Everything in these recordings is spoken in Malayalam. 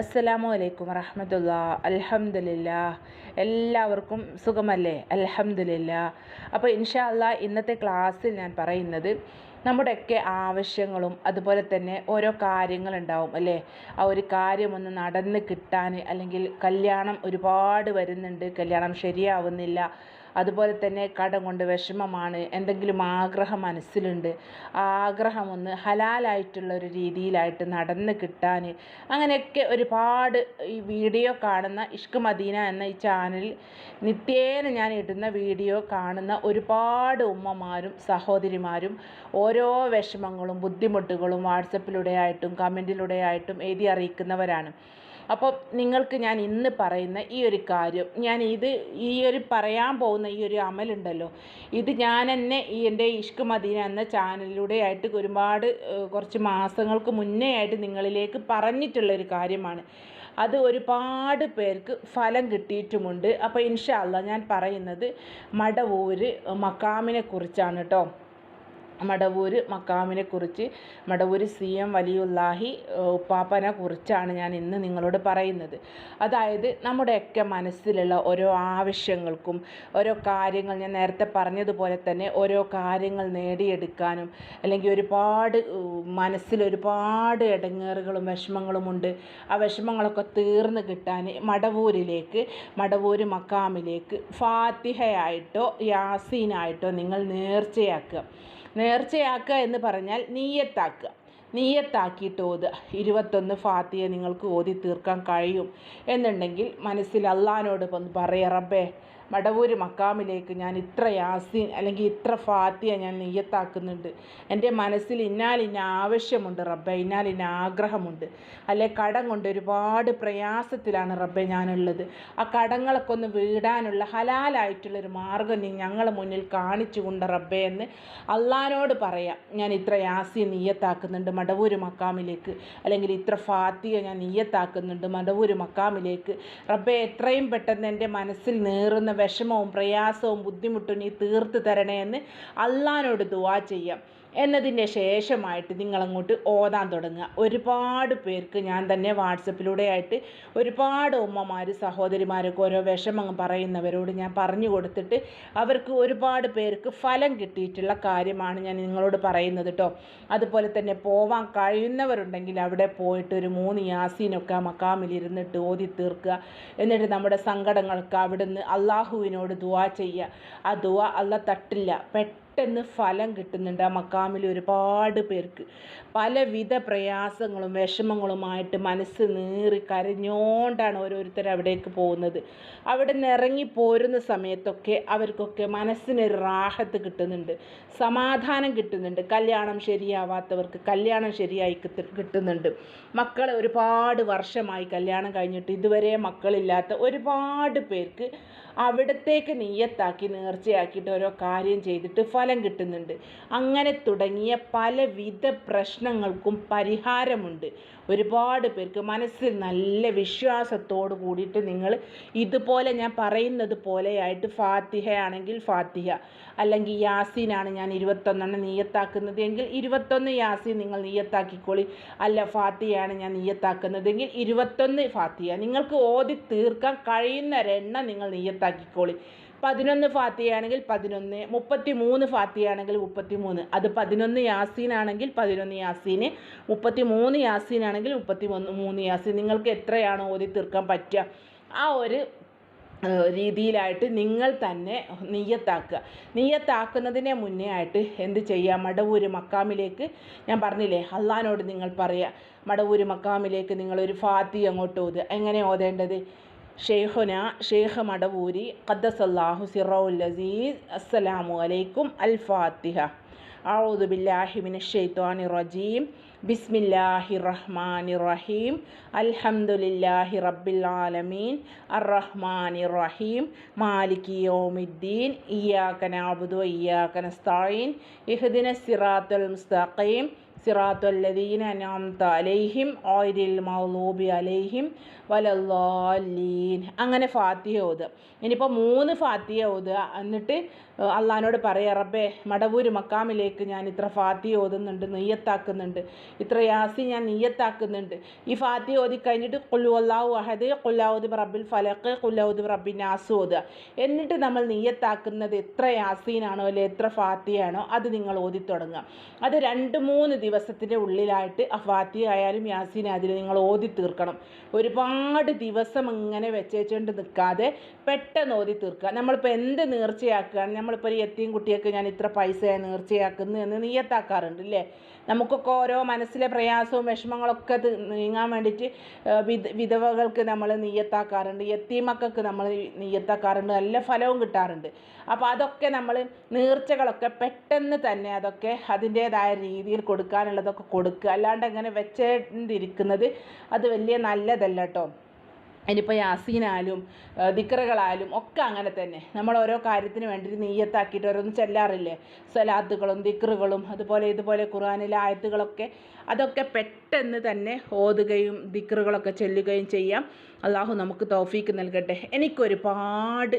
അസ്സലാമു അലൈക്കും വറഹമത്തുള്ള. അലഹമില്ല എല്ലാവർക്കും സുഖമല്ലേ? അലഹമില്ല അപ്പോൾ ഇൻഷാ അല്ലാ ഇന്നത്തെ ക്ലാസ്സിൽ ഞാൻ പറയുന്നത് നമ്മുടെയൊക്കെ ആവശ്യങ്ങളും അതുപോലെ തന്നെ ഓരോ കാര്യങ്ങളുണ്ടാവും അല്ലേ? ആ ഒരു കാര്യമൊന്ന് നടന്ന് കിട്ടാൻ അല്ലെങ്കിൽ കല്യാണം ഒരുപാട് വരുന്നുണ്ട്. കല്യാണം ശരിയാവുന്നില്ല. അതുപോലെ തന്നെ കടം കൊണ്ട് വിഷമമാണ് എന്തെങ്കിലും ആഗ്രഹം മനസ്സിലുണ്ട് ആ ആഗ്രഹം ഒന്ന് ഹലാലായിട്ടുള്ള ഒരു രീതിയിലായിട്ട് നടന്ന് കിട്ടാൻ. അങ്ങനെയൊക്കെ ഒരുപാട് ഈ വീഡിയോ കാണുന്ന ഇഷ്ക് മദീന എന്ന ഈ ചാനൽ നിത്യേന ഞാൻ ഇടുന്ന വീഡിയോ കാണുന്ന ഒരുപാട് ഉമ്മമാരും സഹോദരിമാരും ഓരോ വിഷമങ്ങളും ബുദ്ധിമുട്ടുകളും വാട്സപ്പിലൂടെ ആയിട്ടും കമന്റിലൂടെ ആയിട്ടും എഴുതി അറിയിക്കുന്നവരാണ്. അപ്പോൾ നിങ്ങൾക്ക് ഞാൻ ഇന്ന് പറയുന്ന ഈ ഒരു കാര്യം ഞാൻ ഇത് ഈ ഒരു പറയാൻ പോകുന്ന ഈ ഒരു അമലുണ്ടല്ലോ ഇത് ഞാൻ തന്നെ ഈ എന്റെ ഇഷ്ക് മദീന എന്ന ചാനലിലൂടെ ആയിട്ട് ഒരുപാട് കുറച്ച് മാസങ്ങൾക്ക് മുന്നേ ആയിട്ട് നിങ്ങളിലേക്ക് പറഞ്ഞിട്ടുള്ള ഒരു കാര്യമാണ്. അത് ഒരുപാട് പേർക്ക് ഫലം കിട്ടിയിട്ടുമുണ്ട്. അപ്പോൾ ഇൻഷാ അല്ലാ ഞാൻ പറയുന്നത് മടവൂര് മക്കാമിനെ കുറിച്ചാണ് കേട്ടോ മടവൂര് മക്കാമിനെ കുറിച്ച് മടവൂര് സി എം വലിയുല്ലാഹി ഉപ്പാപ്പനെ കുറിച്ചാണ് ഞാൻ ഇന്ന് നിങ്ങളോട് പറയുന്നത്. അതായത് നമ്മുടെയൊക്കെ മനസ്സിലുള്ള ഓരോ ആവശ്യങ്ങൾക്കും ഓരോ കാര്യങ്ങൾ ഞാൻ നേരത്തെ പറഞ്ഞതുപോലെ തന്നെ ഓരോ കാര്യങ്ങൾ നേടിയെടുക്കാനും അല്ലെങ്കിൽ ഒരുപാട് മനസ്സിൽ ഒരുപാട് ഇടങ്ങേറുകളും വിഷമങ്ങളുമുണ്ട്. ആ വിഷമങ്ങളൊക്കെ തീർന്ന് കിട്ടാൻ മടവൂരിലേക്ക് മടവൂര് മക്കാമിലേക്ക് ഫാത്തിഹയായിട്ടോ യാസീനായിട്ടോ നിങ്ങൾ നേർച്ചയാക്കുക. നേർച്ചയാക്കുക എന്ന് പറഞ്ഞാൽ നീയത്താക്കുക. നീയത്താക്കിയിട്ട് ഓതുക ഇരുപത്തൊന്ന് ഫാത്തിയെ നിങ്ങൾക്ക് ഓതി തീർക്കാൻ കഴിയും എന്നുണ്ടെങ്കിൽ മനസ്സിൽ അള്ളഹാനോട് ഒന്ന് റബ്ബേ മടവൂര് മക്കാമിലേക്ക് ഞാൻ ഇത്ര യാസീൻ അല്ലെങ്കിൽ ഇത്ര ഫാത്തിയ ഞാൻ നെയ്യത്താക്കുന്നുണ്ട്. എന്റെ മനസ്സിൽ ഇന്നാലിന്ന ആവശ്യമുണ്ട് റബ്ബെ ഇന്നാലിന്ന ആഗ്രഹമുണ്ട്. അല്ലെ കടം കൊണ്ട് ഒരുപാട് പ്രയാസത്തിലാണ് റബ്ബെ ഞാനുള്ളത്. ആ കടങ്ങളൊക്കെ ഒന്ന് വീടാനുള്ള ഹലാലായിട്ടുള്ളൊരു മാർഗം നീ ഞങ്ങളെ മുന്നിൽ കാണിച്ചു കൊണ്ട് റബ്ബെ എന്ന് അള്ളഹാനോട് പറയാം. ഞാൻ ഇത്ര യാസീൻ നീയത്താക്കുന്നുണ്ട് മടവൂര് മക്കാമിലേക്ക്. അല്ലെങ്കിൽ ഇത്ര ഫാത്തിയ ഞാൻ നീയത്താക്കുന്നുണ്ട് മടവൂര് മക്കാമിലേക്ക്. റബ്ബെ എത്രയും പെട്ടെന്ന് എന്റെ മനസ്സിൽ നേറുന്ന വിഷമവും പ്രയാസവും ബുദ്ധിമുട്ടും നീ തീർത്ത് തരണേ എന്ന് അള്ളഹാനോട് ദുവാ ചെയ്യാം. എന്നതിന്റെ ശേഷമായിട്ട് നിങ്ങളങ്ങോട്ട് ഓതാൻ തുടങ്ങുക. ഒരുപാട് പേർക്ക് ഞാൻ തന്നെ വാട്സപ്പിലൂടെ ആയിട്ട് ഒരുപാട് ഉമ്മമാർ സഹോദരിമാരൊക്കെ ഓരോ വിഷമം പറയുന്നവരോട് ഞാൻ പറഞ്ഞു കൊടുത്തിട്ട് അവർക്ക് ഒരുപാട് പേർക്ക് ഫലം കിട്ടിയിട്ടുള്ള കാര്യമാണ് ഞാൻ നിങ്ങളോട് പറയുന്നത് കേട്ടോ അതുപോലെ തന്നെ പോവാൻ കഴിയുന്നവരുണ്ടെങ്കിൽ അവിടെ പോയിട്ട് ഒരു മൂന്ന് യാസീനൊക്കെ ഇരുന്നിട്ട് ഓതി തീർക്കുക. എന്നിട്ട് നമ്മുടെ സങ്കടങ്ങൾക്ക് അവിടുന്ന് അള്ളാഹുവിനോട് ദുവാ ചെയ്യുക. ആ ദുവാ അല്ല തട്ടില്ല. പെട്ടെന്ന് ഫലം കിട്ടുന്നുണ്ട് ആ മക്കാമിൽ ഒരുപാട് പേർക്ക്. പലവിധ പ്രയാസങ്ങളും വിഷമങ്ങളുമായിട്ട് മനസ്സ് നീറി കരഞ്ഞോണ്ടാണ് ഓരോരുത്തർ അവിടേക്ക് പോകുന്നത്. അവിടെ നിന്ന് ഇറങ്ങി പോരുന്ന സമയത്തൊക്കെ അവർക്കൊക്കെ മനസ്സിനൊരു റാഹത്ത് കിട്ടുന്നുണ്ട്. സമാധാനം കിട്ടുന്നുണ്ട്. കല്യാണം ശരിയാവാത്തവർക്ക് കല്യാണം ശരിയായി കിട്ടുന്നുണ്ട്. മക്കളെ ഒരുപാട് വർഷമായി കല്യാണം കഴിഞ്ഞിട്ട് ഇതുവരെ മക്കളില്ലാത്ത ഒരുപാട് പേർക്ക് അവിടത്തേക്ക് നീയത്താക്കി നേർച്ചയാക്കിയിട്ട് ഓരോ കാര്യം ചെയ്തിട്ട് ഫലം കിട്ടുന്നുണ്ട്. അങ്ങനെ തുടങ്ങിയ പലവിധ പ്രശ്നങ്ങൾക്കും പരിഹാരമുണ്ട്. ഒരുപാട് പേർക്ക് മനസ്സിൽ നല്ല വിശ്വാസത്തോട് കൂടിയിട്ട് നിങ്ങൾ ഇതുപോലെ ഞാൻ പറയുന്നത് പോലെയായിട്ട് ഫാത്തിഹയാണെങ്കിൽ ഫാത്തിഹ അല്ലെങ്കിൽ യാസീനാണ് ഞാൻ ഇരുപത്തൊന്നെണ്ണം നീയത്താക്കുന്നത് എങ്കിൽ ഇരുപത്തൊന്ന് യാസീൻ നിങ്ങൾ നീയത്താക്കിക്കോളി. അല്ല ഫാത്തിഹയാണ് ഞാൻ നീയത്താക്കുന്നതെങ്കിൽ ഇരുപത്തൊന്ന് ഫാത്തിഹ. നിങ്ങൾക്ക് ഓതി തീർക്കാൻ കഴിയുന്നൊരെണ്ണം നിങ്ങൾ നീയത്താക്കിക്കോളി. പതിനൊന്ന് ഫാത്തിയാണെങ്കിൽ പതിനൊന്ന് മുപ്പത്തി മൂന്ന് ഫാത്തിയാണെങ്കിൽ മുപ്പത്തി മൂന്ന് അത് പതിനൊന്ന് യാസീനാണെങ്കിൽ പതിനൊന്ന് യാസീന് മുപ്പത്തി മൂന്ന് യാസീനാണെങ്കിൽ മുപ്പത്തി മൂന്ന് മൂന്ന് യാസീൻ. നിങ്ങൾക്ക് എത്രയാണോ ഓതി തീർക്കാൻ പറ്റുക ആ ഒരു രീതിയിലായിട്ട് നിങ്ങൾ തന്നെ നീയത്താക്കുക. നെയ്യത്താക്കുന്നതിനെ മുന്നേ ആയിട്ട് എന്ത് ചെയ്യുക? മടവൂര് മക്കാമിലേക്ക് ഞാൻ പറഞ്ഞില്ലേ അള്ളഹാനോട് നിങ്ങൾ പറയുക മടവൂര് മക്കാമിലേക്ക് നിങ്ങളൊരു ഫാത്തി അങ്ങോട്ട് ഓതുക. എങ്ങനെ ഓതേണ്ടത്? ഷെയ്ഖുന ഷെയ്ഖ് മടവൂരി ഖദ്ദസല്ലാഹു സിറൗൽ അസീസ് അസ്സലാമു അലൈക്കും അൽ ഫാത്തിഹ أعوذ بالله من الشيطان الرجيم بسم الله الرحمن الرحيم الحمد لله رب العالمين الرحمن الرحيم مالك يوم الدين إياك نعبد وإياك نستعين اهدنا الصراط المستقيم സിറാത്തുല്ലദീന അനാംത അലൈഹിം ഓയിരിൽ മൗലൂബി അലൈഹിം വലല്ലാലീൻ അങ്ങനെ ഫാത്തിഹ ഓത് ഇനിയിപ്പോൾ മൂന്ന് ഫാത്തിഹ ഓതുക. എന്നിട്ട് അള്ളഹാനോട് പറയുക റബ്ബേ മടവൂര് മക്കാമിലേക്ക് ഞാൻ ഇത്ര ഫാത്തിഹ ഓതുന്നുണ്ട് നെയ്യത്താക്കുന്നുണ്ട്. ഇത്ര യാസി ഞാൻ നെയ്യത്താക്കുന്നുണ്ട്. ഈ ഫാത്തിഹ ഓതി കഴിഞ്ഞിട്ട് കൊല്ലു അള്ളാഹു അഹദ് കൊല്ലാവുദ് റബ്ബിൽ ഫലക്ക് കൊല്ലാവുദ് റബ്ബിൻ നാസ് ഓതുക. എന്നിട്ട് നമ്മൾ നെയ്യത്താക്കുന്നത് എത്ര യാസീനാണോ അല്ലെ എത്ര ഫാത്തിയാണോ അത് നിങ്ങൾ ഓതി തുടങ്ങുക അത് രണ്ട് മൂന്ന് ദിവസത്തിന്റെ ഉള്ളിലായിട്ട് ആ ഫാത്തി ആയാലും യാസീൻ ആയാലും നിങ്ങൾ ഓതി തീർക്കണം. ഒരുപാട് ദിവസം ഇങ്ങനെ വെച്ചേച്ചുകൊണ്ട് നിൽക്കാതെ പെട്ടെന്ന് ഓതി തീർക്കുക. നമ്മളിപ്പോൾ എന്ത് നേർച്ചയാക്കുകയാണ്? നമ്മളിപ്പോൾ ഒരു എത്തിയും കുട്ടിയൊക്കെ ഞാൻ ഇത്ര പൈസ നേർച്ചയാക്കുന്നു എന്ന് നീയത്താക്കാറുണ്ട് അല്ലേ നമുക്കൊക്കെ ഓരോ മനസ്സിലെ പ്രയാസവും വിഷമങ്ങളൊക്കെ നീങ്ങാൻ വേണ്ടിയിട്ട് വിധ വിധവകൾക്ക് നമ്മൾ നീയത്താക്കാറുണ്ട്. എത്തിമക്കൾക്ക് നമ്മൾ നീയത്താക്കാറുണ്ട്. നല്ല ഫലവും കിട്ടാറുണ്ട്. അപ്പോൾ അതൊക്കെ നമ്മൾ നീർച്ചകളൊക്കെ പെട്ടെന്ന് തന്നെ അതൊക്കെ അതിന്റേതായ രീതിയിൽ കൊടുക്കാനുള്ളതൊക്കെ കൊടുക്കുക. അല്ലാണ്ട് അങ്ങനെ വെച്ചിരിക്കുന്നത് അത് വലിയ നല്ലതല്ല കേട്ടോ. ഇനിയിപ്പോൾ യാസീനായാലും ദിക്റുകളായാലും ഒക്കെ അങ്ങനെ തന്നെ. നമ്മൾ ഓരോ കാര്യത്തിന് വേണ്ടിയിട്ട് നെയ്യത്താക്കിയിട്ട് ഓരോന്ന് ചെല്ലാറില്ലേ? സലാത്തുകളും ദിക്റുകളും അതുപോലെ ഇതുപോലെ ഖുർആാനിലെ ആയത്തുകളൊക്കെ. അതൊക്കെ പെട്ടെന്ന് തന്നെ ഓതുകയും ദിക്റുകളൊക്കെ ചെല്ലുകയും ചെയ്യാം. അള്ളാഹു നമുക്ക് തോഫീക്ക് നൽകട്ടെ. എനിക്കൊരുപാട്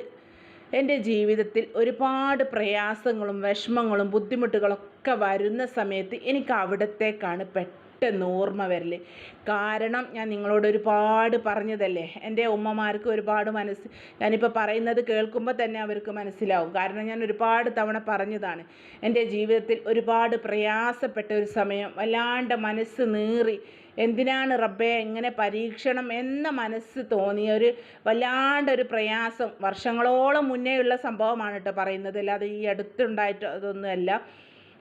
എന്റെ ജീവിതത്തിൽ ഒരുപാട് പ്രയാസങ്ങളും വിഷമങ്ങളും ബുദ്ധിമുട്ടുകളൊക്കെ വരുന്ന സമയത്ത് എനിക്ക് അവിടത്തേക്കാണ് പെട്ടെന്ന് ഓർമ്മ വരൽ കാരണം ഞാൻ നിങ്ങളോട് ഒരുപാട് പറഞ്ഞതല്ലേ? എന്റെ ഉമ്മമാർക്ക് ഒരുപാട് മനസ്സ് ഞാനിപ്പോൾ പറയുന്നത് കേൾക്കുമ്പോൾ തന്നെ അവർക്ക് മനസ്സിലാവും. കാരണം ഞാൻ ഒരുപാട് തവണ പറഞ്ഞതാണ്. എന്റെ ജീവിതത്തിൽ ഒരുപാട് പ്രയാസപ്പെട്ട ഒരു സമയം വല്ലാണ്ട് മനസ്സ് നീറി എന്തിനാണ് റബ്ബെ ഇങ്ങനെ പരീക്ഷണം എന്ന മനസ്സ് തോന്നിയ ഒരു വല്ലാണ്ടൊരു പ്രയാസം. വർഷങ്ങളോളം മുന്നേയുള്ള സംഭവമാണ് കേട്ടോ പറയുന്നത്. അല്ലാതെ ഈ അടുത്തുണ്ടായിട്ട് അതൊന്നുമല്ല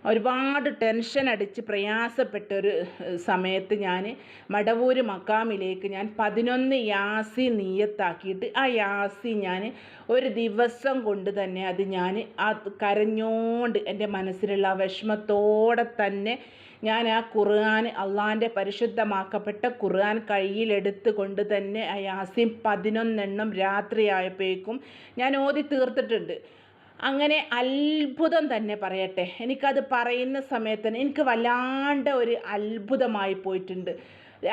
ഒരുപാട് ടെൻഷൻ അടിച്ച് പ്രയാസപ്പെട്ടൊരു സമയത്ത് ഞാൻ മടവൂര് മക്കാമിലേക്ക് ഞാൻ പതിനൊന്ന് യാസി നീയത്താക്കിയിട്ട് ആ യാസി ഞാൻ ഒരു ദിവസം കൊണ്ട് തന്നെ അത് ഞാൻ ആ കരഞ്ഞോണ്ട് എന്റെ മനസ്സിലുള്ള വിഷമത്തോടെ തന്നെ ഞാൻ ആ ഖുർആൻ അള്ളാന്റെ പരിശുദ്ധമാക്കപ്പെട്ട ഖുർആൻ കയ്യിലെടുത്ത് കൊണ്ട് തന്നെ ആ യാസിം പതിനൊന്നെണ്ണം രാത്രിയായപ്പോഴേക്കും ഞാൻ ഓതി തീർത്തിട്ടുണ്ട്. അങ്ങനെ അത്ഭുതം തന്നെ പറയട്ടെ. എനിക്കത് പറയുന്ന സമയത്ത് തന്നെ എനിക്ക് വല്ലാണ്ട് ഒരു അത്ഭുതമായി പോയിട്ടുണ്ട്.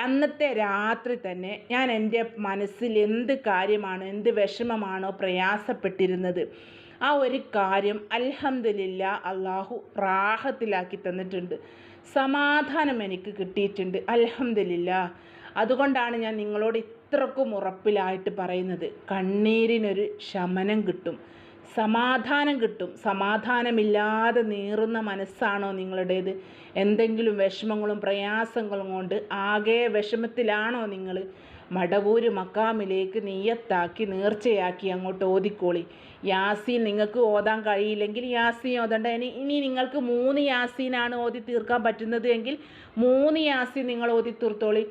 അന്നത്തെ രാത്രി തന്നെ ഞാൻ എന്റെ മനസ്സിൽ എന്ത് കാര്യമാണ് എന്ത് വിഷമമാണോ പ്രയാസപ്പെട്ടിരുന്നത്. ആ ഒരു കാര്യം അൽഹമില്ല അള്ളാഹു പ്രാഹത്തിലാക്കി തന്നിട്ടുണ്ട്. സമാധാനം എനിക്ക് കിട്ടിയിട്ടുണ്ട്. അലഹമില്ല അതുകൊണ്ടാണ് ഞാൻ നിങ്ങളോട് ഇത്രക്കും ഉറപ്പിലായിട്ട് പറയുന്നത്. കണ്ണീരിനൊരു ശമനം കിട്ടും. സമാധാനം കിട്ടും. സമാധാനമില്ലാതെ നീറുന്ന മനസ്സാണോ നിങ്ങളുടേത്? എന്തെങ്കിലും വിഷമങ്ങളും പ്രയാസങ്ങളും കൊണ്ട് ആകെ വിഷമത്തിലാണോ നിങ്ങൾ? മടവൂര് മക്കാമിലേക്ക് നെയ്യത്താക്കി നേർച്ചയാക്കി അങ്ങോട്ട് ഓതിക്കോളി. യാസീൻ നിങ്ങൾക്ക് ഓതാൻ കഴിയില്ലെങ്കിൽ യാസീൻ ഓതണ്ട. ഇനി ഇനി നിങ്ങൾക്ക് മൂന്ന് യാസീനാണ് ഓതി തീർക്കാൻ പറ്റുന്നത് എങ്കിൽ മൂന്ന് യാസീൻ നിങ്ങൾ ഓതി തീർത്തോളി.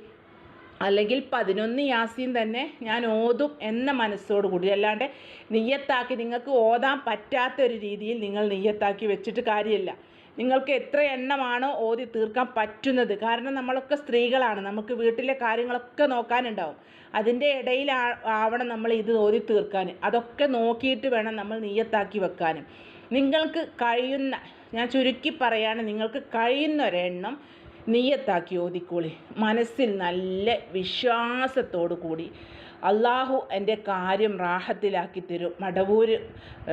അല്ലെങ്കിൽ പതിനൊന്ന് യാസീൻ തന്നെ ഞാൻ ഓതും എന്ന മനസ്സോട് കൂടി. അല്ലാണ്ട് നെയ്യത്താക്കി നിങ്ങൾക്ക് ഓതാൻ പറ്റാത്ത ഒരു രീതിയിൽ നിങ്ങൾ നെയ്യത്താക്കി വെച്ചിട്ട് കാര്യമില്ല. നിങ്ങൾക്ക് എത്ര എണ്ണമാണോ ഓതി തീർക്കാൻ പറ്റുന്നത്. കാരണം നമ്മളൊക്കെ സ്ത്രീകളാണ്. നമുക്ക് വീട്ടിലെ കാര്യങ്ങളൊക്കെ നോക്കാനുണ്ടാവും. അതിന്റെ ഇടയിൽ ആവണം നമ്മൾ ഇത് ഓതി തീർക്കാൻ. അതൊക്കെ നോക്കിയിട്ട് വേണം നമ്മൾ നീയത്താക്കി വെക്കാനും. നിങ്ങൾക്ക് കഴിയുന്ന ഞാൻ ചുരുക്കി പറയാണ് നിങ്ങൾക്ക് കഴിയുന്ന ഒരെണ്ണം നീയത്താക്കി ഓതിക്കോളി. മനസ്സിൽ നല്ല വിശ്വാസത്തോടു കൂടി അള്ളാഹു എന്റെ കാര്യം റാഹത്തിലാക്കി തരും. മടവൂര്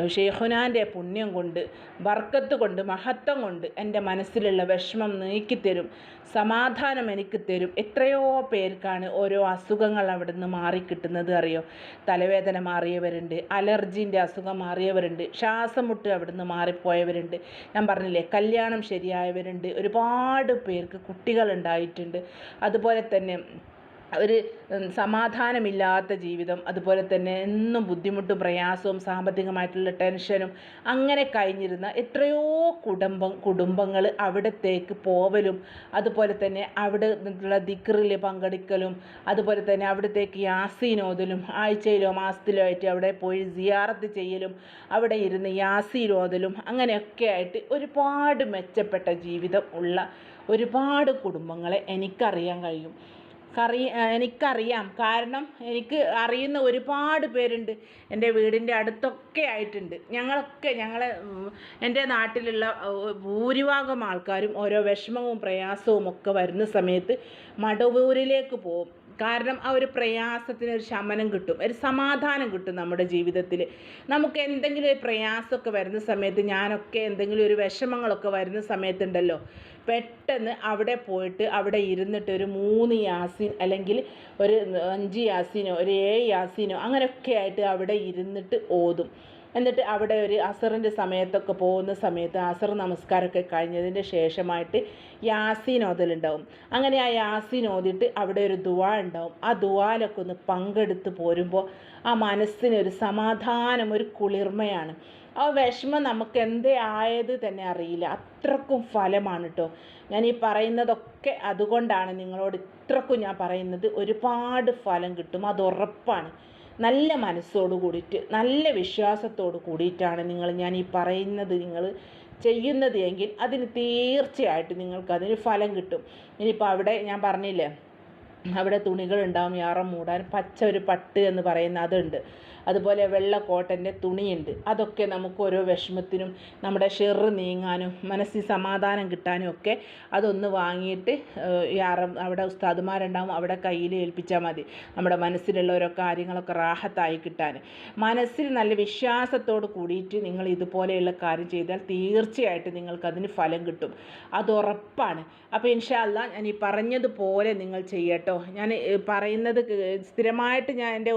ഷെയ്ഖുനാന്റെ പുണ്യം കൊണ്ട് ബർക്കത്ത് കൊണ്ട് മഹത്വം കൊണ്ട് എന്റെ മനസ്സിലുള്ള വിഷമം നീക്കിത്തരും സമാധാനം എനിക്ക് തരും. എത്രയോ പേർക്കാണ് ഓരോ അസുഖങ്ങൾ അവിടെ നിന്ന് മാറിക്കിട്ടുന്നത് അറിയോ? തലവേദന മാറിയവരുണ്ട് അലർജീന്റെ അസുഖം മാറിയവരുണ്ട് ശ്വാസം മുട്ട് അവിടെ നിന്ന് മാറിപ്പോയവരുണ്ട്. ഞാൻ പറഞ്ഞില്ലേ കല്യാണം ശരിയായവരുണ്ട്. ഒരുപാട് പേർക്ക് കുട്ടികളുണ്ടായിട്ടുണ്ട്. അതുപോലെ തന്നെ ഒരു സമാധാനമില്ലാത്ത ജീവിതം അതുപോലെ തന്നെ എന്നും ബുദ്ധിമുട്ടും പ്രയാസവും സാമ്പത്തികമായിട്ടുള്ള ടെൻഷനും അങ്ങനെ കഴിഞ്ഞിരുന്ന എത്രയോ കുടുംബം കുടുംബങ്ങൾ അവിടത്തേക്ക് പോവലും അതുപോലെ തന്നെ അവിടെ നിന്നുള്ള ദിക്റിൽ പങ്കെടുക്കലും അതുപോലെ തന്നെ അവിടത്തേക്ക് യാസീനോതലും ആഴ്ചയിലോ മാസത്തിലോ ആയിട്ട് അവിടെ പോയി സിയാറത്ത് ചെയ്യലും അവിടെ ഇരുന്ന് യാസീനോതലും അങ്ങനെയൊക്കെ ആയിട്ട് ഒരുപാട് മെച്ചപ്പെട്ട ജീവിതം ഉള്ള ഒരുപാട് കുടുംബങ്ങളെ എനിക്കറിയാൻ കഴിയും. കറി എനിക്കറിയാം. കാരണം എനിക്ക് അറിയുന്ന ഒരുപാട് പേരുണ്ട് എന്റെ വീടിന്റെ അടുത്തൊക്കെ ആയിട്ടുണ്ട്. ഞങ്ങളൊക്കെ ഞങ്ങളെ എന്റെ നാട്ടിലുള്ള ഭൂരിഭാഗം ആൾക്കാരും ഓരോ വിഷമവും പ്രയാസവും ഒക്കെ വരുന്ന സമയത്ത് മടവൂരിലേക്ക് പോകും. കാരണം ആ ഒരു പ്രയാസത്തിന് ഒരു ശമനം കിട്ടും. ഒരു സമാധാനം കിട്ടും നമ്മുടെ ജീവിതത്തിൽ. നമുക്ക് എന്തെങ്കിലും ഒരു പ്രയാസമൊക്കെ വരുന്ന സമയത്ത് ഞാനൊക്കെ എന്തെങ്കിലും ഒരു വിഷമങ്ങളൊക്കെ വരുന്ന സമയത്തുണ്ടല്ലോ. പെട്ടെന്ന് അവിടെ പോയിട്ട് അവിടെ ഇരുന്നിട്ട് ഒരു മൂന്ന് യാസിൻ അല്ലെങ്കിൽ ഒരു അഞ്ച് യാസിനോ ഒരു ഏഴ് യാസിനോ അങ്ങനെയൊക്കെ ആയിട്ട് അവിടെ ഇരുന്നിട്ട് ഓതും. എന്നിട്ട് അവിടെ ഒരു അസറിന്റെ സമയത്തൊക്കെ പോകുന്ന സമയത്ത് അസർ നമസ്കാരമൊക്കെ കഴിഞ്ഞതിന്റെ ശേഷമായിട്ട് യാസീൻ ഓതലുണ്ടാവും. അങ്ങനെ ആ യാസീൻ അവിടെ ഒരു ദുവാ ഉണ്ടാവും. ആ ദുവാലൊക്കെ ഒന്ന് പങ്കെടുത്ത് പോരുമ്പോൾ ആ മനസ്സിനൊരു സമാധാനം ഒരു കുളിർമയാണ്. ആ വിഷമം നമുക്ക് എന്തേ ആയത് തന്നെ അറിയില്ല. അത്രക്കും ഫലമാണ് കേട്ടോ ഞാൻ ഈ പറയുന്നതൊക്കെ അതുകൊണ്ടാണ് നിങ്ങളോട് ഇത്രക്കും ഞാൻ പറയുന്നത്. ഒരുപാട് ഫലം കിട്ടും. അത് ഉറപ്പാണ്. നല്ല മനസ്സോട് കൂടിയിട്ട് നല്ല വിശ്വാസത്തോട് കൂടിയിട്ടാണ് നിങ്ങൾ ഞാൻ ഈ പറയുന്നത് നിങ്ങൾ ചെയ്യുന്നത് എങ്കിൽ അതിന് തീർച്ചയായിട്ടും നിങ്ങൾക്ക് അതിന് ഫലം കിട്ടും. ഇനിയിപ്പോൾ അവിടെ ഞാൻ പറഞ്ഞില്ലേ അവിടെ തുണികളുണ്ടാവും യാറം മൂടാൻ പച്ച ഒരു പട്ട് എന്ന് പറയുന്ന അതുണ്ട്. അതുപോലെ വെള്ള കോട്ടന്റെ തുണിയുണ്ട്. അതൊക്കെ നമുക്ക് ഓരോ വിഷമത്തിനും നമ്മുടെ ഷെറ് നീങ്ങാനും മനസ്സിൽ സമാധാനം കിട്ടാനും ഒക്കെ അതൊന്ന് വാങ്ങിയിട്ട് യാറം അവിടെ ഉസ്താദുമാരുണ്ടാവും അവിടെ കയ്യിൽ ഏൽപ്പിച്ചാൽ മതി. നമ്മുടെ മനസ്സിലുള്ള ഓരോ കാര്യങ്ങളൊക്കെ റാഹത്തായി കിട്ടാൻ. മനസ്സിൽ നല്ല വിശ്വാസത്തോട് കൂടിയിട്ട് നിങ്ങൾ ഇതുപോലെയുള്ള കാര്യം ചെയ്താൽ തീർച്ചയായിട്ടും നിങ്ങൾക്ക് അതിന് ഫലം കിട്ടും. അത് ഉറപ്പാണ്. അപ്പോൾ ഇൻഷാല്ല ഞാൻ ഈ പറഞ്ഞതുപോലെ നിങ്ങൾ ചെയ്യട്ടോ. ഞാൻ പറയുന്നത് സ്ഥിരമായിട്ട് ഞാൻ എന്റെ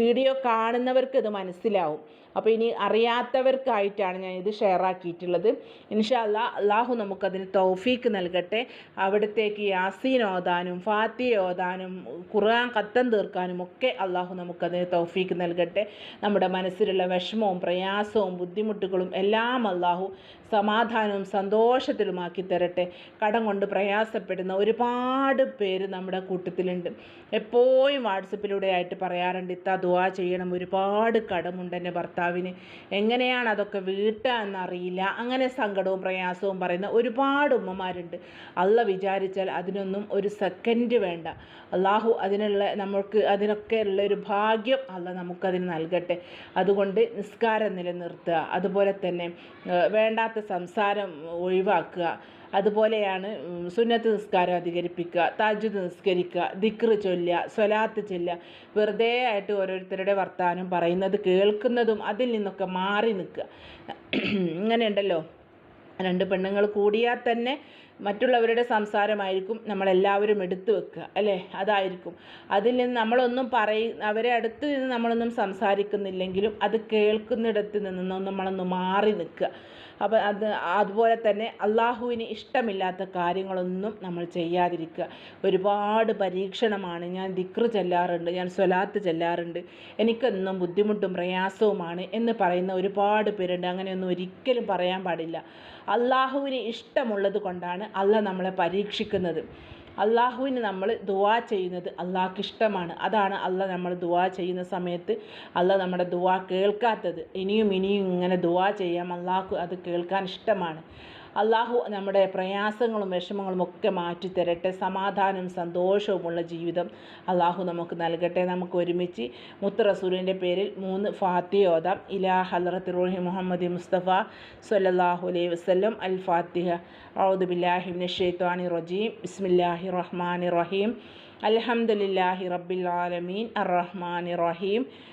വീഡിയോ കാണുന്ന അറിയുന്നവർക്ക് ഇത് മനസ്സിലാവും. അപ്പോൾ ഇനി അറിയാത്തവർക്കായിട്ടാണ് ഞാൻ ഇത് ഷെയർ ആക്കിയിട്ടുള്ളത്. ഇൻഷാ ഇൻഷാല്ല അള്ളാഹു നമുക്കതിന് തൗഫീക്ക് നൽകട്ടെ. അവിടത്തേക്ക് യാസീൻ ഓതാനും ഫാത്തി ഓതാനും ഖുർആൻ കത്തം തീർക്കാനും ഒക്കെ അള്ളാഹു നമുക്കതിന് തൗഫീക്ക് നൽകട്ടെ. നമ്മുടെ മനസ്സിലുള്ള വിഷമവും പ്രയാസവും ബുദ്ധിമുട്ടുകളും എല്ലാം അള്ളാഹു സമാധാനവും സന്തോഷത്തിലുമാക്കി തരട്ടെ. കടം കൊണ്ട് പ്രയാസപ്പെടുന്ന ഒരുപാട് പേര് നമ്മുടെ കൂട്ടത്തിലുണ്ട്. എപ്പോഴും വാട്സപ്പിലൂടെ ആയിട്ട് പറയാറുണ്ട് ഇത്ത ദുവാ ചെയ്യണം ഒരുപാട് കടമുണ്ട് എന്റെ ഭർത്താവിന് എങ്ങനെയാണ് അതൊക്കെ വീട്ടുക എന്നറിയില്ല. അങ്ങനെ സങ്കടവും പ്രയാസവും പറയുന്ന ഒരുപാട് ഉമ്മമാരുണ്ട്. അല്ല വിചാരിച്ചാൽ അതിനൊന്നും ഒരു സെക്കൻഡ് വേണ്ട. അള്ളാഹു അതിനുള്ള നമുക്ക് അതിനൊക്കെ ഉള്ള ഒരു ഭാഗ്യം അല്ല നമുക്കതിന് നൽകട്ടെ. അതുകൊണ്ട് നിസ്കാരം നിലനിർത്തുക. അതുപോലെ തന്നെ വേണ്ടാത്ത സംസാരം ഒഴിവാക്കുക. അതുപോലെയാണ് സുന്നത്ത് നിസ്കാരം അധികരിപ്പിക്കുക താജുദ് നിസ്കരിക്കുക ദിക്റ് ചൊല്ലുക സ്വലാത്ത് ചൊല്ലുക. വെറുതെ ആയിട്ട് ഓരോരുത്തരുടെ വർത്തമാനം പറയുന്നത് കേൾക്കുന്നതും അതിൽ നിന്നൊക്കെ മാറി നിൽക്കുക. ഇങ്ങനെയുണ്ടല്ലോ. രണ്ട് പെണ്ണുങ്ങൾ കൂടിയാൽ തന്നെ മറ്റുള്ളവരുടെ സംസാരമായിരിക്കും നമ്മളെല്ലാവരും എടുത്തു വെക്കുക അല്ലേ? അതായിരിക്കും. അതിൽ നിന്ന് നമ്മളൊന്നും പറയ അവരെ അടുത്ത് നിന്ന് നമ്മളൊന്നും സംസാരിക്കുന്നില്ലെങ്കിലും അത് കേൾക്കുന്നിടത്ത് നിന്ന് നമ്മളൊന്ന് മാറി നിൽക്കുക. അപ്പോൾ അത് അതുപോലെ തന്നെ അള്ളാഹുവിന് ഇഷ്ടമില്ലാത്ത കാര്യങ്ങളൊന്നും നമ്മൾ ചെയ്യാതിരിക്കുക. ഒരുപാട് പരീക്ഷണമാണ്. ഞാൻ ദിക്റ് ചെല്ലാറുണ്ട് ഞാൻ സ്വലാത്ത് ചെല്ലാറുണ്ട്. എനിക്കെന്നും ബുദ്ധിമുട്ടും പ്രയാസവുമാണ് എന്ന് പറയുന്ന ഒരുപാട് പേരുണ്ട്. അങ്ങനെയൊന്നും ഒരിക്കലും പറയാൻ പാടില്ല. അള്ളാഹുവിന് ഇഷ്ടമുള്ളത് കൊണ്ടാണ് അല്ല നമ്മളെ പരീക്ഷിക്കുന്നത്. അള്ളാഹുവിന് നമ്മൾ ദുവാ ചെയ്യുന്നത് അള്ളാഹ്ക്ക് ഇഷ്ടമാണ് അതാണ് അല്ല നമ്മൾ ദുവാ ചെയ്യുന്ന സമയത്ത് അല്ല നമ്മുടെ ദുവാ കേൾക്കാത്തത്. ഇനിയും ഇനിയും ഇങ്ങനെ ദുവാ ചെയ്യാം. അള്ളാഹ്ക്ക് അത് കേൾക്കാൻ ഇഷ്ടമാണ്. അള്ളാഹു നമ്മുടെ പ്രയാസങ്ങളും വിഷമങ്ങളും ഒക്കെ മാറ്റിത്തരട്ടെ. സമാധാനം സന്തോഷവുമുള്ള ജീവിതം അള്ളാഹു നമുക്ക് നൽകട്ടെ. നമുക്ക് ഒരുമിച്ച് മുത്ത് റസൂലിന്റെ പേരിൽ മൂന്ന് ഫാത്തിഹോദാം ഇലാ ഹലറത്ത് റോഹി മുഹമ്മദ് മുസ്തഫ സല്ലാഹു അലൈഹി വസ്ലം അൽ ഫാത്തിഹ. ഔദ് ബില്ലാഹിം നഷേത്വാനി റജീം. ബിസ്മില്ലാഹി റഹ്മാൻ റഹീം. അലഹമുല്ലാഹി റബ്ബിൽ ആലമീൻ. അർ റഹ്മാൻ റഹീം.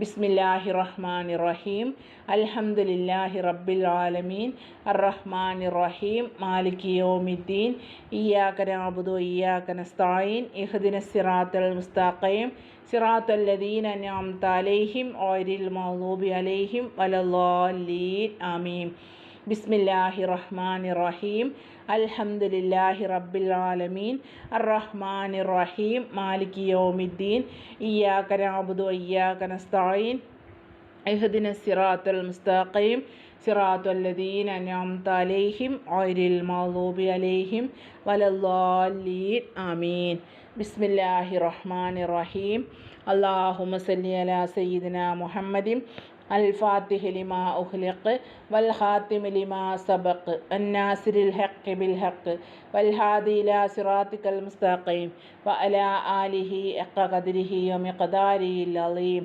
ബിസ്മില്ലാഹി റഹ്മാൻ റഹീം അൽഹംദുലില്ലാഹി റബ്ബിൽ ആലമീൻ അറഹ്മാൻ റഹീം മാലിക് യോമിദ്ദീൻ ഇയ്യാക നസ്തഈൻ ഇഹ്ദിന സിറാത്തുൽ മുസ്തഖീം. സിറാത്തുൽ ലദീന അൻഅംത അലൈഹിം. ഗൈറിൽ മഗ്ദൂബി അലൈഹിം. വലദ്ദാലീൻ ആമീൻ. ബിസ്മില്ലാഹി റഹ്മാൻ റഹീം അൽഹംദുലില്ലാഹി റബ്ബിൽ ആലമീൻ. അറഹ്മാൻ റഹീം മാലിക് യൗമിദ്ദീൻ. ഇയ്യാക നഅബുദു വഇയ്യാക നസ്തഈൻ. ഇഹ്ദിന സിറാത്തുൽ മുസ്തഖീം. സിറാത്തുൽ ലദീന അൻഅംത അലൈഹിം. ഗൈറിൽ മഗ്ദൂബി അലൈഹിം. വലദ്ദാലീൻ. ആമീൻ. ബിസ്മില്ലാഹി റഹ്മാൻ അൽ ഫാത്തിഹ ലിമ ഉഹ്ലിഖ് വൽ ഹാത്തിമ ലിമ സബഖ് അന്നാസിരിൽ ഹഖ് ബിൽ ഹഖ് വൽ ഹാദി ഇല സിറാത്തിക്കൽ മുസ്തഖീം വ അല ആലിഹി അഖ ഖദ്രിഹി വ മിഖ്ദാരിഹിൽ അളീം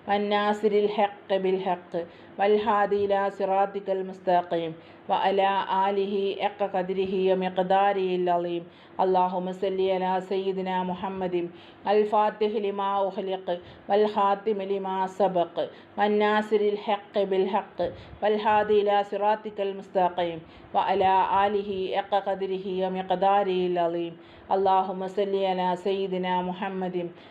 വന്നാസിരിൽ ഹക്ക് ബിൽ ഹക്ക് വൽഹാദില സിറാത്തിക്കൽ മുസ്താഖീം വ അല ആലിഹി എക്ക കദിരിഹി മിഖദാരിയിൽ അലീം. അള്ളാഹു മസല്ലി അല സയ്യിദിന മുഹമ്മദിം അൽ ഫാത്തിഹ് ലിമാ ഉഹ്ലിഖ് വൽ ഖാത്തിമ ലിമാ സബഖ്. വന്നാസിരിൽ ഹക്ക് ബിൽ ഹക്ക് വൽഹാദില സിറാത്തിക്കൽ മുസ്താഖീം വ അല ആലിഹി എക്ക കദിരിഹി മിഖദാരിയിൽ അലീം. അള്ളാഹു മസല്ലി അല സയ്യിദിന മുഹമ്മദിം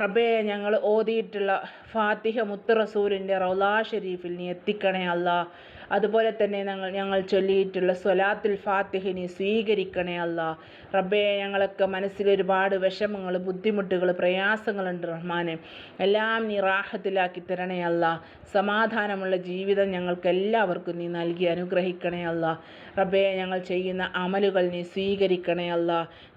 റബ്ബേ ഞങ്ങൾ ഓതിയിട്ടുള്ള ഫാത്തിഹ മുത്ത് റസൂലിന്റെ റൗലാ ഷെരീഫിൽ നീ എത്തിക്കണേ അല്ല. അതുപോലെ തന്നെ ഞങ്ങൾ ഞങ്ങൾ ചൊല്ലിയിട്ടുള്ള സ്വലാത്തുൽ ഫാത്തിഹ നീ സ്വീകരിക്കണേ അല്ല. റബ്ബേ ഞങ്ങളൊക്കെ മനസ്സിൽ ഒരുപാട് വിഷമങ്ങൾ ബുദ്ധിമുട്ടുകൾ പ്രയാസങ്ങളുണ്ട് റഹ്മാനെ. എല്ലാം നീ റാഹത്തിലാക്കി തരണേ അല്ല. സമാധാനമുള്ള ജീവിതം ഞങ്ങൾക്ക് എല്ലാവർക്കും നീ നൽകി അനുഗ്രഹിക്കണേ അല്ല. റബ്ബേ ഞങ്ങൾ ചെയ്യുന്ന അമലുകൾ നീ സ്വീകരിക്കണേ അല്ല.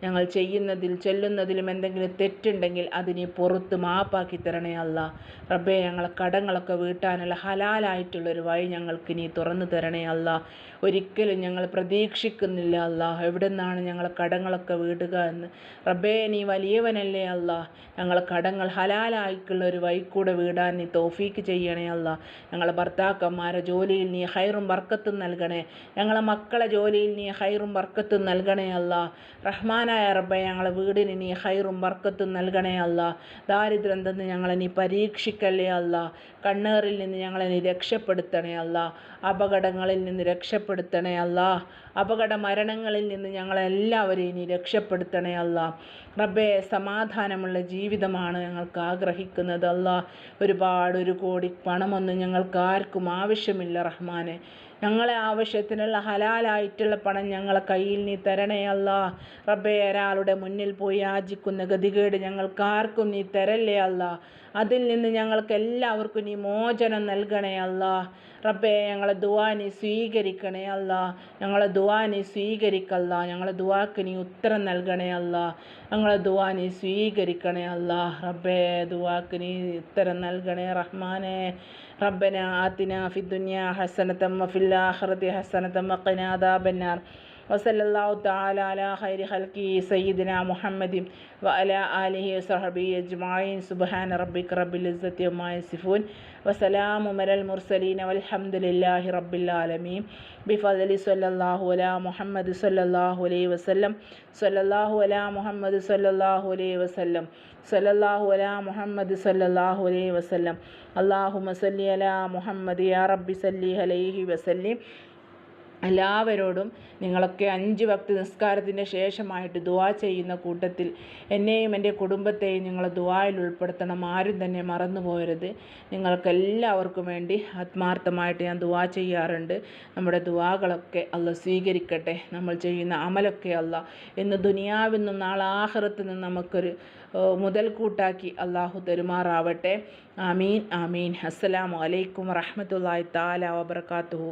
ഞങ്ങൾ ചെയ്യുന്നതിൽ ചെല്ലുന്നതിലും എന്തെങ്കിലും തെറ്റുണ്ടെങ്കിൽ അതിനെ പുറത്ത് മാപ്പാക്കി തരണേ അല്ല. റബ്ബേ ഞങ്ങളെ കടങ്ങളൊക്കെ വീട്ടാനുള്ള ഹലാലായിട്ടുള്ളൊരു വഴി ഞങ്ങൾക്ക് നീ തുറന്നു തരണേ അല്ല. ഒരിക്കലും ഞങ്ങൾ പ്രതീക്ഷിക്കുന്നില്ല അല്ലാ എവിടെ നിന്നാണ് ഞങ്ങളെ കടങ്ങളൊക്കെ വീടുക എന്ന്. റബ്ബേ നീ വലിയവനല്ലേ അല്ല ഞങ്ങളെ കടങ്ങൾ ഹലാലായിക്കുള്ള ഒരു വഴി കൂടെ വീടാൻ നീ തോഫീക്ക് ചെയ്യണേ അല്ല ഞങ്ങളെ ഭർത്താക്കന്മാരെ ജോലിയിൽ നീ ഹൈറും വർക്കത്തും നൽകണേ. ഞങ്ങളെ മക്കളെ ജോലിയിൽ നീ ഹൈറും വർക്കത്തും നൽകണേ അല്ല റഹ്മാനായ റബ്ബെ ഞങ്ങളെ വീടിന് നീ ഹൈറും വർക്കത്തും നൽകണേ അല്ല ദാരിദ്ര്യം തന്ന് ഞങ്ങളെ നീ പരീക്ഷിക്കല്ലേ അല്ല കണ്ണേറിൽ നിന്ന് ഞങ്ങളെ നീ രക്ഷപ്പെടുത്തണേ അല്ല അപകടങ്ങളിൽ നിന്ന് രക്ഷപ്പെടുത്തണേ അല്ല. അപകട മരണങ്ങളിൽ നിന്ന് ഞങ്ങളെല്ലാവരെയും നീ രക്ഷപ്പെടുത്തണേ അല്ല. റബ്ബേ സമാധാനമുള്ള ജീവിതമാണ് ഞങ്ങൾക്ക് ആഗ്രഹിക്കുന്നത് അല്ല. ഒരുപാട് ഒരു കോടി പണമൊന്നും ഞങ്ങൾക്ക് ആർക്കും ആവശ്യമില്ല റഹ്മാനെ. ഞങ്ങളെ ആവശ്യത്തിനുള്ള ഹലാലായിട്ടുള്ള പണം ഞങ്ങളെ കയ്യിൽ നീ തരണേ അല്ല. റബ്ബേ ഒരാളുടെ മുന്നിൽ പോയി യാചിക്കുന്ന ഗതികേട് ഞങ്ങൾക്ക് ആർക്കും നീ തരല്ലേ അല്ല. അതിൽ നിന്ന് ഞങ്ങൾക്ക് എല്ലാവർക്കും നീ മോചനം നൽകണേ അല്ല. റബ്ബേ ഞങ്ങളെ ദുവാനി സ്വീകരിക്കണേ അല്ല. ഞങ്ങളെ ദുവാനി സ്വീകരിക്കല്ല. ഞങ്ങളെ ദുവാക്ക് നീ ഉത്തരം നൽകണേ അല്ല. ഞങ്ങളെ ദുവാനി സ്വീകരിക്കണേ അല്ല. റബ്ബേ ദുവാക്ക് നീ ഉത്തരം നൽകണേ റഹ്മാനെ. റബ്ബന ആത്തിന ഫിദ്ദുനിയ ഹസനത്തമ്മ ഫില്ലാഹൃതി ഹസനത്തമ്മ കനാദാബന്നാർ വസല്ലാഹു താല അല ഹൈരി ഹൽക്കി സയ്യിദിന മുഹമ്മദിൻ വ അല അലിഹി സഹബി അജ്മായിൻ സുബാൻ റബ്ബിക് റബ്ബിൽ ഇസ്സത്തിയുമായ സിഫൂൻ വസലാമു മരൽ മുർസലീൻ വൽഹംദുലില്ലാഹി റബ്ബിൽ ആലമീൻ. ബിഫലി സല്ലാഹു അല മുഹമ്മദ് സല്ലാഹു അലൈ വസല്ലം. സല്ലാഹു അല മുഹമ്മദ് സല്ലാഹു അലൈ വസല്ലം. സല്ലാഹു അല മുഹമ്മദ് സല്ലാഹു അലൈ വസല്ലം. അള്ളാഹു മസല്ലി അല മുഹമ്മദ് യാ റബ്ബി സല്ലി അലൈഹി വസല്ലി. എല്ലാവരോടും നിങ്ങളൊക്കെ അഞ്ച് വക്ത് നിസ്കാരത്തിന് ശേഷമായിട്ട് ദുവാ ചെയ്യുന്ന കൂട്ടത്തിൽ എന്നെയും എന്റെ കുടുംബത്തെയും നിങ്ങൾ ദുവായിൽ ഉൾപ്പെടുത്തണം. ആരും തന്നെ മറന്നു പോകരുത് നിങ്ങൾക്കെല്ലാവർക്കും വേണ്ടി ആത്മാർത്ഥമായിട്ട് ഞാൻ ദുവാ ചെയ്യാറുണ്ട്. നമ്മുടെ ദുവാകളൊക്കെ അല്ല സ്വീകരിക്കട്ടെ. നമ്മൾ ചെയ്യുന്ന അമലൊക്കെ അല്ല ഇന്ന് ദുനിയാവിൽ നിന്നും നാളെ നിന്ന് നമുക്കൊരു മുതൽക്കൂട്ടാക്കി അള്ളാഹു തെരുമാറാവട്ടെ. ആമീൻ ആമീൻ. അസ്സലാമു അലൈക്കും താല വബർക്കാത്തുഹു